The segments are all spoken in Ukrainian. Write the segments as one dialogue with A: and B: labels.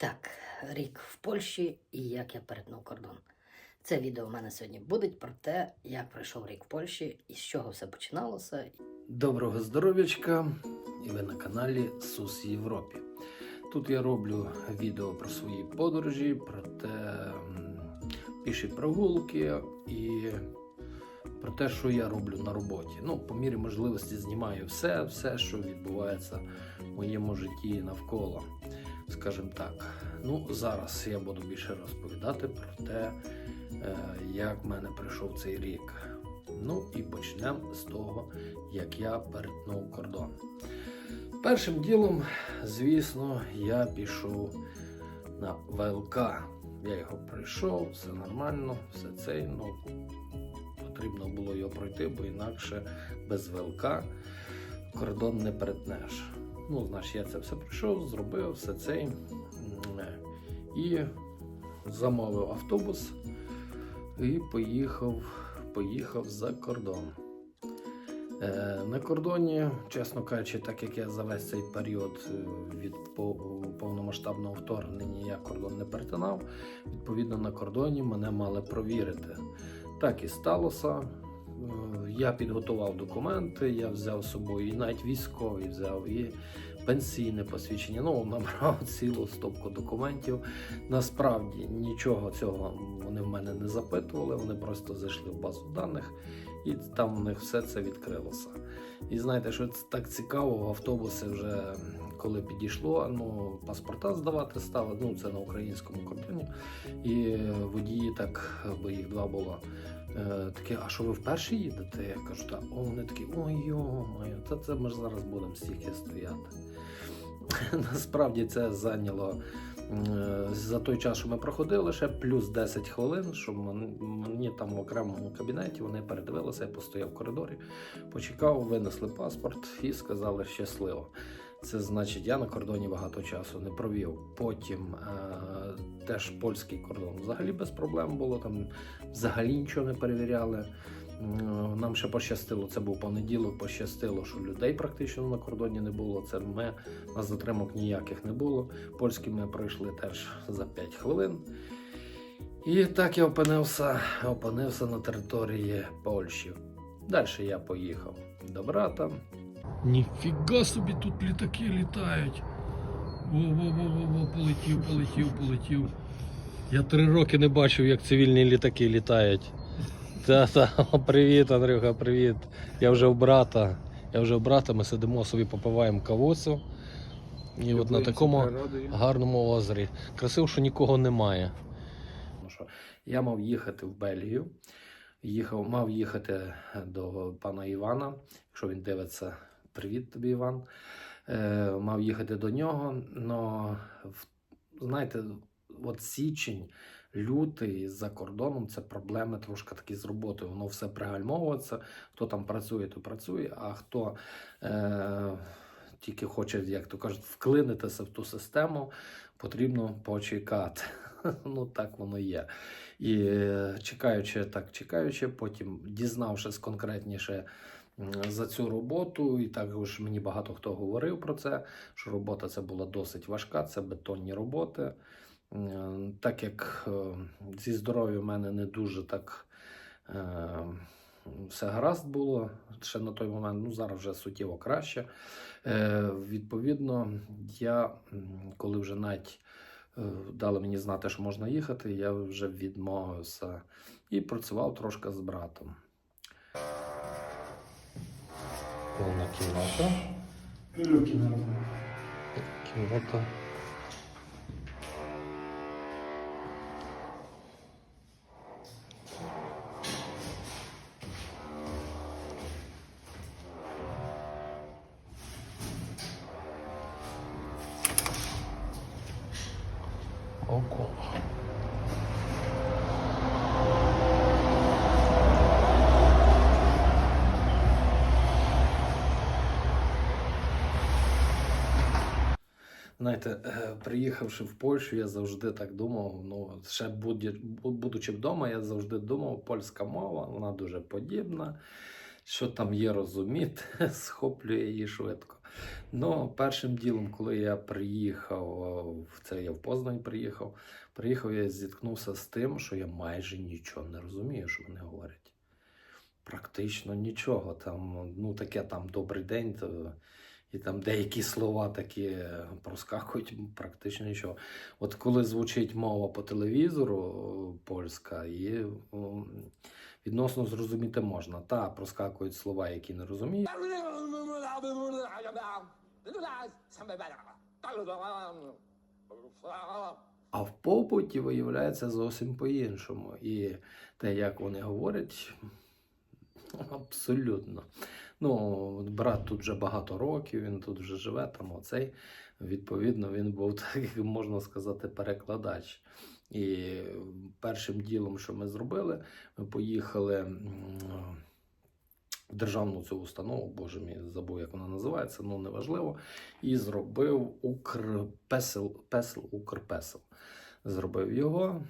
A: Так, рік в Польщі і як я перетнув кордон. Це відео в мене сьогодні буде про те, як пройшов рік в Польщі і з чого все починалося.
B: Доброго здоров'ячка! І ви на каналі Сус Європі. Тут я роблю відео про свої подорожі, про те піші прогулки і про те, що я роблю на роботі. Ну, по мірі можливості знімаю все, все, що відбувається в моєму житті навколо. Скажімо так. Ну, зараз я буду більше розповідати про те, е, як в мене прийшов цей рік. Ну і почнемо з того, як я перетнув кордон. Першим ділом, звісно, я пішов на ВЛК. Я його пройшов, все нормально, все це. Ну, потрібно було його пройти, бо інакше без ВЛК кордон не перетнеш. Ну, значить, я це все пройшов, зробив все це. І замовив автобус і поїхав, поїхав за кордон. Е, На кордоні, чесно кажучи, так як я за весь цей період е, від повномасштабного вторгнення я кордон не перетинав, відповідно на кордоні мене мали провірити. Так і сталося. Е, Я підготував документи, я взяв з собою і навіть військові взяв, і пенсійне посвідчення. Ну, набрав цілу стопку документів. Насправді нічого цього вони в мене не запитували, вони просто зайшли в базу даних і там в них все це відкрилося. І знаєте, що це так цікаво, автобуси вже коли підійшло, ну паспорта здавати стали, ну це на українському кордоні. І водії так, бо їх два було. е, Такі, а що ви вперше їдете? Я кажу, так, о, вони такі, ой йо-моє, та це ми ж зараз будемо стільки стояти. Насправді це зайняло е, за той час, що ми проходили, ще плюс 10 хвилин, що мені там в окремому кабінеті вони передивилися, я постояв в коридорі, почекав, винесли паспорт і сказали щасливо. Це значить, я на кордоні багато часу не провів. Потім е, теж польський кордон взагалі без проблем було. Там взагалі нічого не перевіряли. Нам ще пощастило, це був понеділок, пощастило, що людей практично на кордоні не було. Це ми, нас затримок ніяких не було. Польські ми пройшли теж за 5 хвилин. І так я опинився, опинився на території Польщі. Далі я поїхав до брата. Ніфіга собі тут літаки літають. Во-во-во-во, полетів, полетів, полетів. Я три роки не бачив, як цивільні літаки літають. Та-та, привіт, Андрюха, привіт. Я вже в брата. Я вже в брата, ми сидимо собі, попиваємо кавусю. І от на такому гарному озері. Красиво, що нікого немає. Я мав їхати в Бельгію. Їхав, мав їхати до пана Івана. Якщо він дивиться, привіт тобі, Іван. Е, мав їхати до нього. Но, знаєте, от січень, лютий за кордоном це проблеми трошки такі з роботою. Воно все пригальмовується. Хто там працює, то працює, а хто е, тільки хоче, як то кажуть, вклинитися в ту систему, потрібно почекати. Ну так воно є. І е, чекаючи, так чекаючи, потім дізнавшись конкретніше за цю роботу, і також мені багато хто говорив про це, що робота ця була досить важка, це бетонні роботи. Так як е, зі здоров'ям в мене не дуже так е, все гаразд було ще на той момент, ну зараз вже суттєво краще. Е, Відповідно, я коли вже навіть дали мені знати, що можна їхати, я вже відмовився і працював трошки з братом. Повна кімната.
C: Люки нормально.
B: Кімната. Ого. Знаєте, е, приїхавши в Польщу, я завжди так думав. Ну, ще будучи вдома, я завжди думав, польська мова, вона дуже подібна. Що там є розуміти, схоплює її швидко. Ну, першим ділом, коли я приїхав, е, це я в Познань приїхав, приїхав я зіткнувся з тим, що я майже нічого не розумію, що вони говорять. Практично нічого. Там, ну, таке там добрий день, то, і там деякі слова такі е, проскакують, практично нічого. От коли звучить мова по телевізору е, польська, і м, відносно зрозуміти можна. Та проскакують слова, які не розумію. А в побуті виявляється зовсім по-іншому. І те, як вони говорять, абсолютно. Ну, брат тут вже багато років, він тут вже живе, там оцей. Відповідно, він був, так можна сказати, перекладач. І першим ділом, що ми зробили, ми поїхали в державну цю установу, боже мій, забув, як вона називається, ну неважливо. І зробив Укрпесел, Песел, Укрпесел. Зробив його,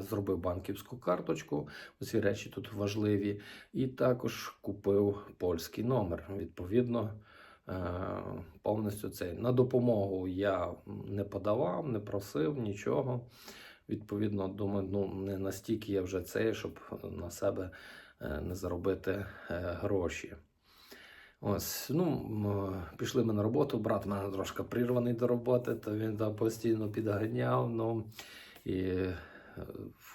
B: зробив банківську карточку. Усі речі тут важливі. І також купив польський номер. Відповідно, е, повністю цей. На допомогу я не подавав, не просив нічого. Відповідно, думаю, ну не настільки я вже цей, щоб на себе е, не заробити е, гроші. Ось, ну, пішли ми на роботу. Брат в мене трошки прирваний до роботи, то він там постійно підганяв. Ну, і, е,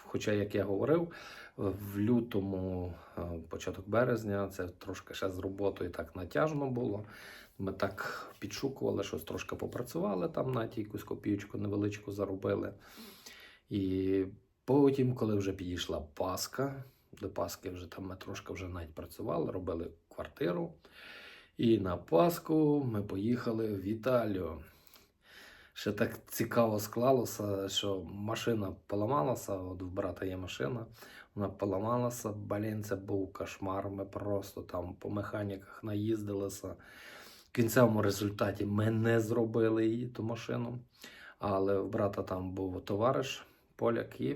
B: хоча, як я говорив, в лютому, е, початок березня, це трошки ще з роботою так натяжно було. Ми так підшукували, щось трошки попрацювали там, навіть якусь копійку невеличку заробили. І потім, коли вже підійшла Пасха, до Пасхи вже там ми трошки вже навіть працювали, робили квартиру. І на Пасху ми поїхали в Італію. Ще так цікаво склалося, що машина поламалася, от в брата є машина, вона поламалася, блін, це був кошмар. Ми просто там по механіках наїздилися. В кінцевому результаті ми не зробили її, ту машину. Але в брата там був товариш, поляк, і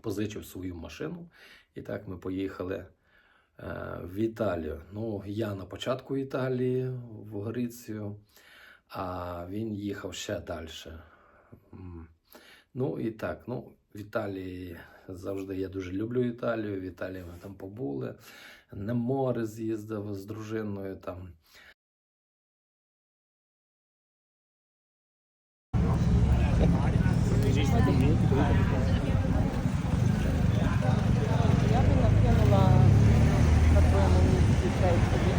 B: позичив свою машину. І так ми поїхали е, в Італію. Ну, я на початку Італії, в Грецію, а він їхав ще далі. Ну і так, ну, в Італії завжди я дуже люблю Італію. В Італії ми там побули. На море з'їздив з дружиною там.
D: Я би накинула на твоєму місці цей собі.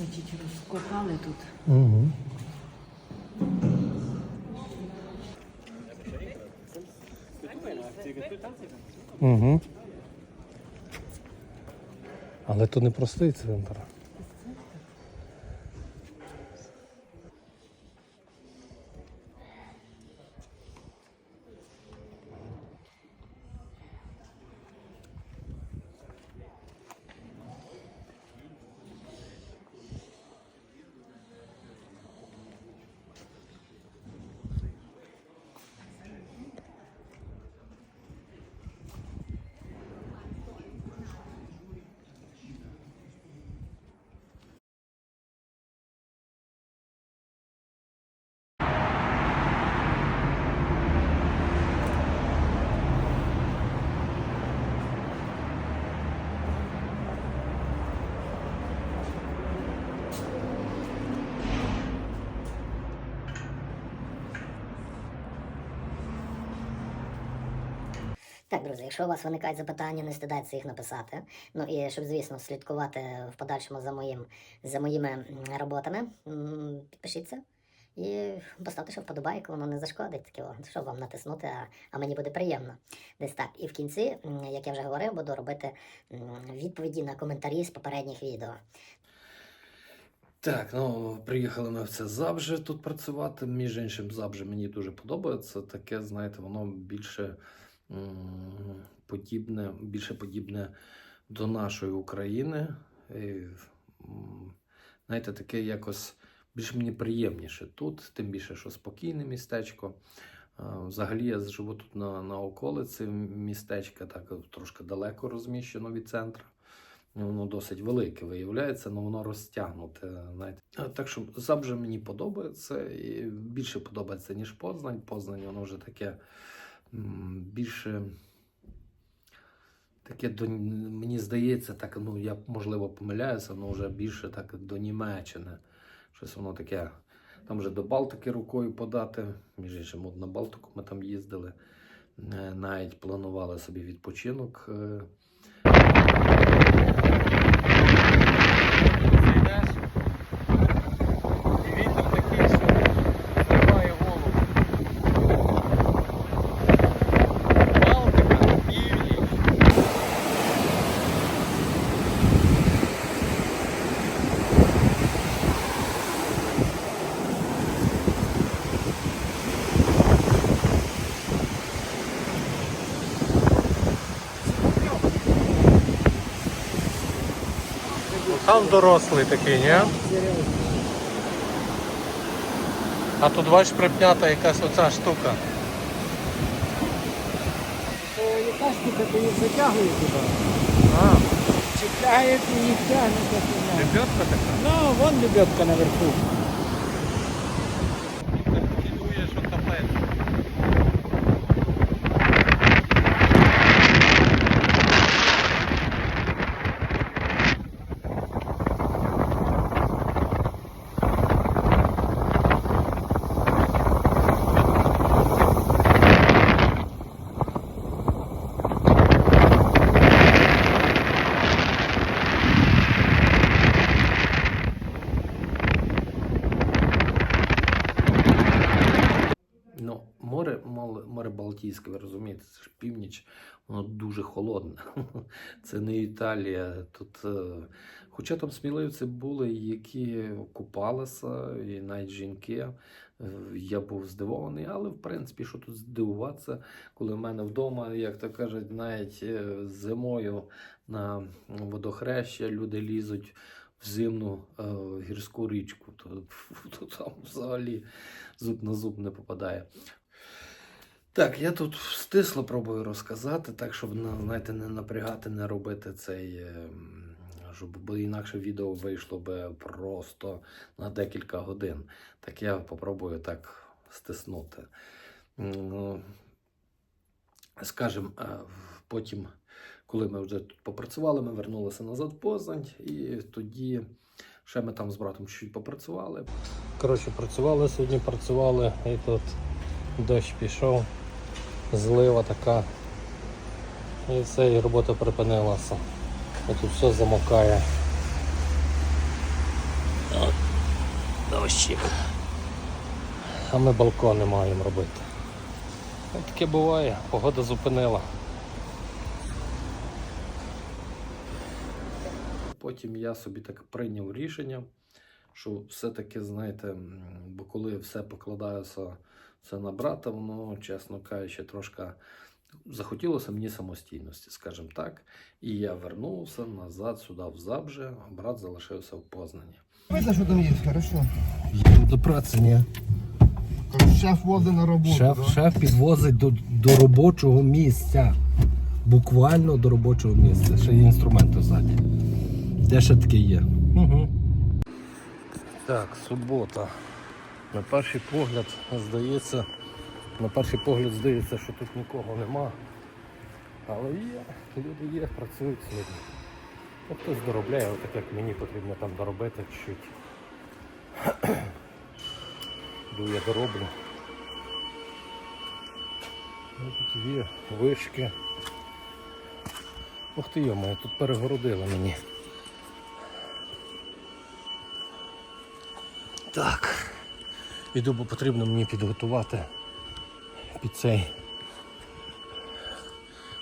D: Значить, розкопали тут.
B: Угу.
E: Угу. Але то не простий центр.
F: Так, друзі, якщо у вас виникають запитання, не стидайтеся їх написати. Ну і щоб, звісно, слідкувати в подальшому за моїм за моїми роботами, підпишіться і поставте, що вподобайку, воно не зашкодить, таке, щоб вам натиснути, а, а мені буде приємно. Десь так. І в кінці, як я вже говорив, буду робити відповіді на коментарі з попередніх відео.
B: Так, ну приїхали ми в це Забже тут працювати. Між іншим, Забже мені дуже подобається. Таке, знаєте, воно більше подібне, більше подібне до нашої України. І, знаєте, таке якось більш мені приємніше тут, тим більше, що спокійне містечко. Взагалі я живу тут на, на околиці містечка, так трошки далеко розміщено від центру. Ну, Воно досить велике виявляється, але воно розтягнуте. Знаєте. Так що Забже мені подобається і більше подобається, ніж Познань. Познань, воно вже таке більше. Таке до мені здається, так, ну я можливо помиляюся, воно вже більше так до Німеччини. Щось воно таке. Там вже до Балтики рукою подати. Між іншим, от на Балтику ми там їздили. Е, Навіть планували собі відпочинок. е,
E: Йдеш, і вітер такий, що зриває голову. Балтика, північ. Там дорослий такий, ні? А тут бачиш припнята якась оця штука.
D: Яка штука, ти їх затягує туди.
E: А,
D: Чіпляють і їх тягне.
E: лебедка така.
D: Ну, вон лебедка наверху.
E: Цілує, що капець.
B: Ну, море, море, море ви розумієте, це ж північ, воно дуже холодне. Це не Італія. Тут, е, хоча там сміливці були, які купалися, і навіть жінки. Е, Я був здивований, але в принципі, що тут здивуватися, коли в мене вдома, як то кажуть, навіть е, зимою на водохреща люди лізуть в зимну е, гірську річку, то, то там взагалі зуб на зуб не попадає. Так, я тут стисло пробую розказати, так, щоб знаєте, не напрягати, не робити цей. е, Щоб бо інакше відео вийшло би просто на декілька годин. Так я попробую так стиснути. Ну, скажімо, е, потім, коли ми вже тут попрацювали, ми вернулися назад в Позань, і тоді ще ми там з братом чуть попрацювали.
E: Коротше, працювали сьогодні, працювали, і тут дощ пішов, злива така. І все, і робота припинилася. І тут все замокає. Дощик. А ми балкони маємо робити. От таке буває, погода зупинила.
B: Потім я собі так прийняв рішення, що все-таки, знаєте, бо коли все покладаюся це на брата, воно, чесно кажучи, трошки захотілося мені самостійності, скажімо так. І я вернувся назад сюди в Забже, а брат залишився в Познані.
G: Видно, что там есть, хорошо.
E: Їдемо до праці, ні?
G: Шеф воза на работу.
E: Шеф,
G: да?
E: шеф підвозить до, до робочого місця. Буквально до робочого місця. Ще є інструменти ззаді. Де ще таке є? Угу. Так, субота. На перший погляд здається, на перший погляд здається, що тут нікого нема. Але є, люди є, працюють сьогодні. Ну, Хтось доробляє, отак як мені потрібно там доробити чуть. Йду я дороблю.
B: Ну, Тут є вишки. Ух ти йома, тут перегородили мені. Так. Іду, бо потрібно мені підготувати під цей.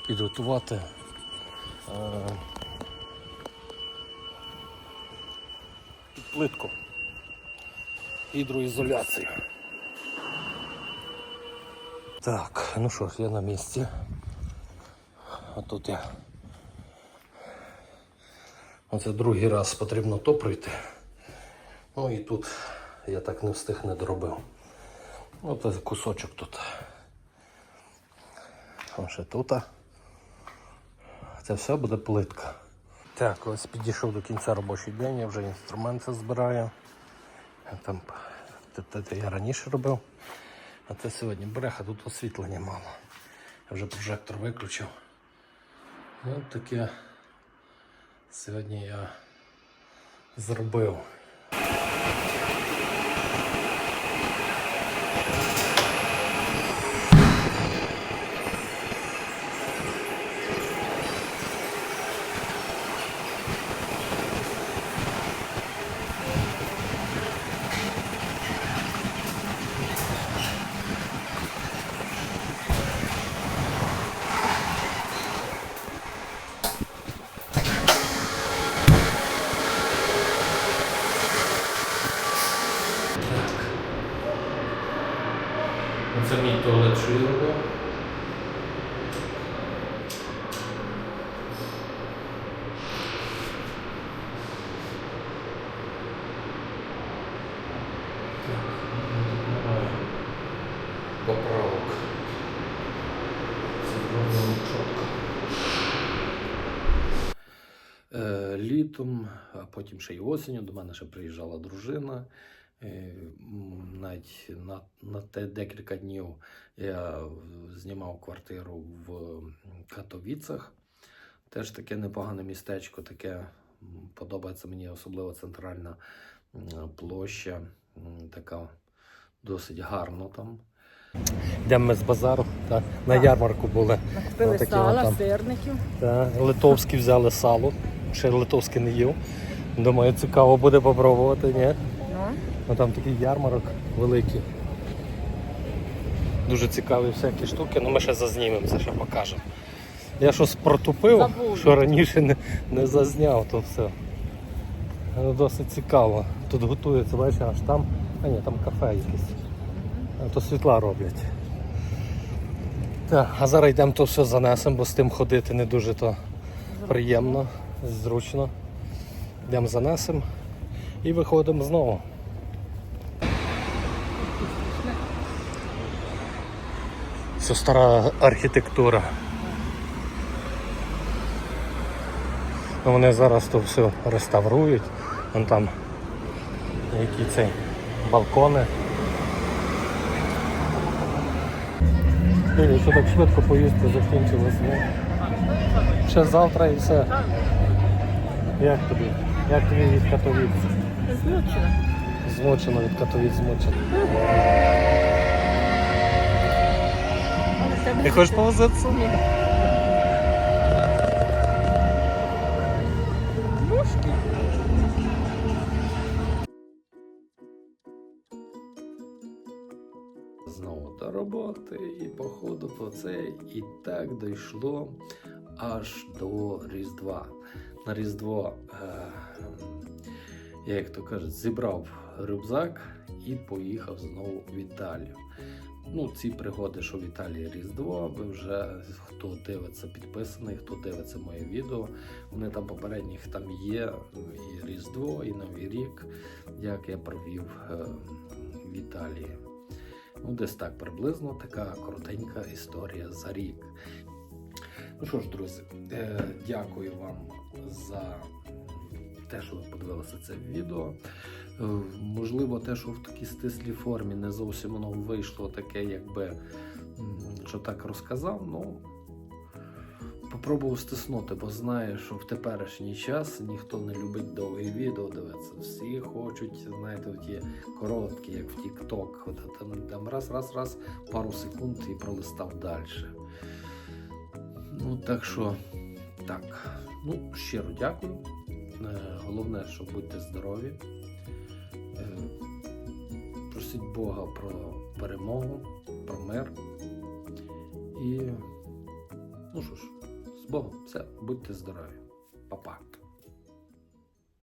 B: Підготувати. Е, під плитку. Гідроізоляцію. Так, ну що ж, я на місці. А тут я. Оце другий раз потрібно то пройти. Ну і тут я так не встиг не доробив. Ось кусочок тут. А ще тут. Це все буде плитка. Так, ось підійшов до кінця робочий день, я вже інструменти збираю. Там те- те я раніше робив. А це сьогодні бреха, тут освітлення мало. Я вже прожектор виключив. Ось таке сьогодні я зробив. Це мій туалет, що чітко. Е, літом, а потім ще й осінню до мене ще приїжджала дружина. Е, Навіть на, на те декілька днів я знімав квартиру в Катовіцах. Теж таке непогане містечко, таке подобається мені особливо центральна площа, така досить гарно там. Йдемо ми з базару, та, на
H: Так.
B: ярмарку були.
H: Накупили сала,
B: там.
H: сирників.
B: Та, литовські взяли сало. Ще литовське не їв. Думаю, цікаво буде попробувати, ні?
H: Ну,
B: Ну там такий ярмарок великий. Дуже цікаві всякі штуки, ну ми ще зазнімемо, це ще покажемо. Я щось протупив,
H: Забув.
B: що раніше не, не зазняв, то все. Ну, Досить цікаво. Тут готується, бачиш, аж там. А ні, там кафе якесь. А то світла роблять. Так, а зараз йдемо то все занесемо, бо з тим ходити не дуже то приємно, зручно. Йдемо занесемо і виходимо знову. Це стара архітектура. Ну, Вони зараз то все реставрують. Вон там які цей балкони. Ні, що так швидко поїздка закінчилась. Ну. Ще завтра і все. Як тобі? Як тобі від Катовіць?
H: змучена.
B: Змучено від Катовіць змучено. Ти хочеш повозитися?
I: Знову до роботи, і походу по це і так дійшло аж до Різдва. На Різдво, е, як то кажуть, зібрав рюкзак і поїхав знову в Італію. Ну, ці пригоди, що в Італії Різдво, ви вже хто дивиться, підписаний, хто дивиться моє відео. Вони там попередніх там є і Різдво, і Новий рік, як я провів е, в Італії. Ну, десь так приблизно така коротенька історія за рік. Ну що ж, друзі, е, дякую вам за те, що ви подивилися це відео. Е, можливо, те, що в такій стислій формі не зовсім воно вийшло таке, якби що так розказав. Ну,
B: Попробував стиснути, бо знаю, що в теперішній час ніхто не любить довгі відео дивитися. Всі хочуть, знаєте, ті короткі, як в. От там, там раз, раз, раз, пару секунд і пролистав далі. Ну, так що, так. Ну, щиро дякую. Е, Головне, що будьте здорові. Просіть Бога про перемогу, про мир. І ну що ж, з Богом, все, будьте здорові. Па-па.